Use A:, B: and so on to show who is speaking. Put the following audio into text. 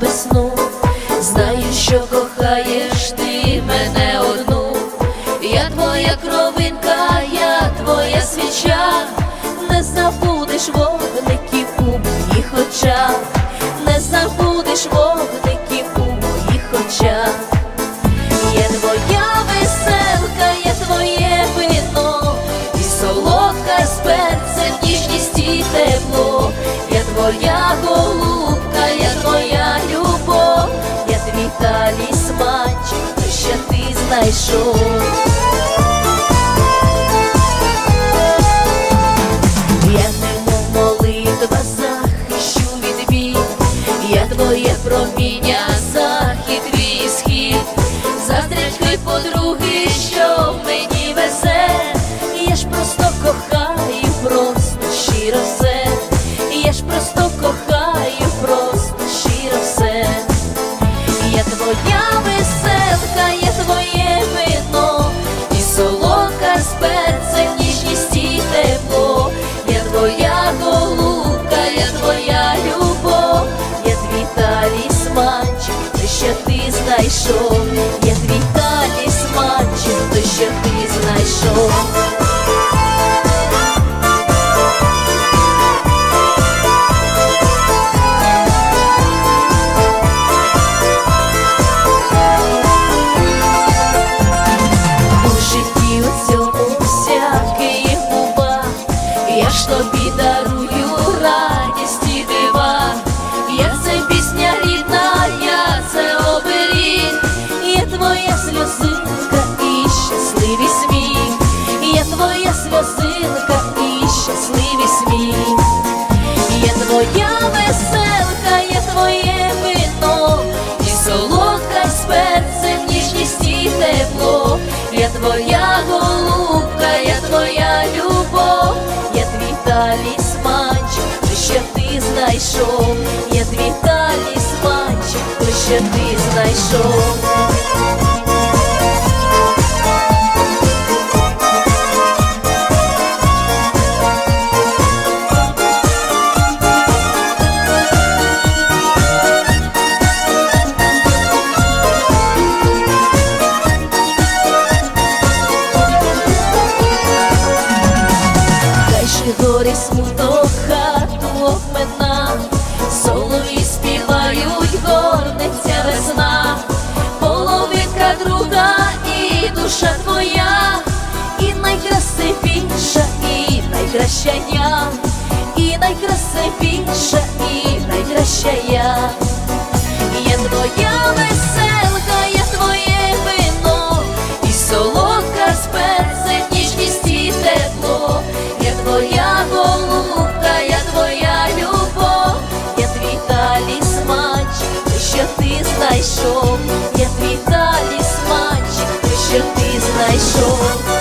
A: весну. Знаю, що кохаєш ти мене одну. Я твоя кровинка, я твоя свіча, не забудеш вогників у моїх очах, не забудеш вогників у моїх очах. Я твоя веселка, я твоє вино, і солодка з перцем, ніжність і тепло, я твоя голубка, знайшов. Я немов молитва захищу від бій, я твоє проміння, дарую радість і дива, я це пісня рідна, я це оберіг, я твоя сльозинка і щасливий сміх, я твоя сльозинка і щасливий сміх, я твоя веселка, я твоє знайшов, я твій талісманчик, той, ще ти знайшов. Горниться весна, половинка друга і душа твоя, і найкрасивіша, і найкраща я, і найкрасивіша, і найкраща я. є твоя веселка, знайшов, я твій талісманчик, що ти знайшов.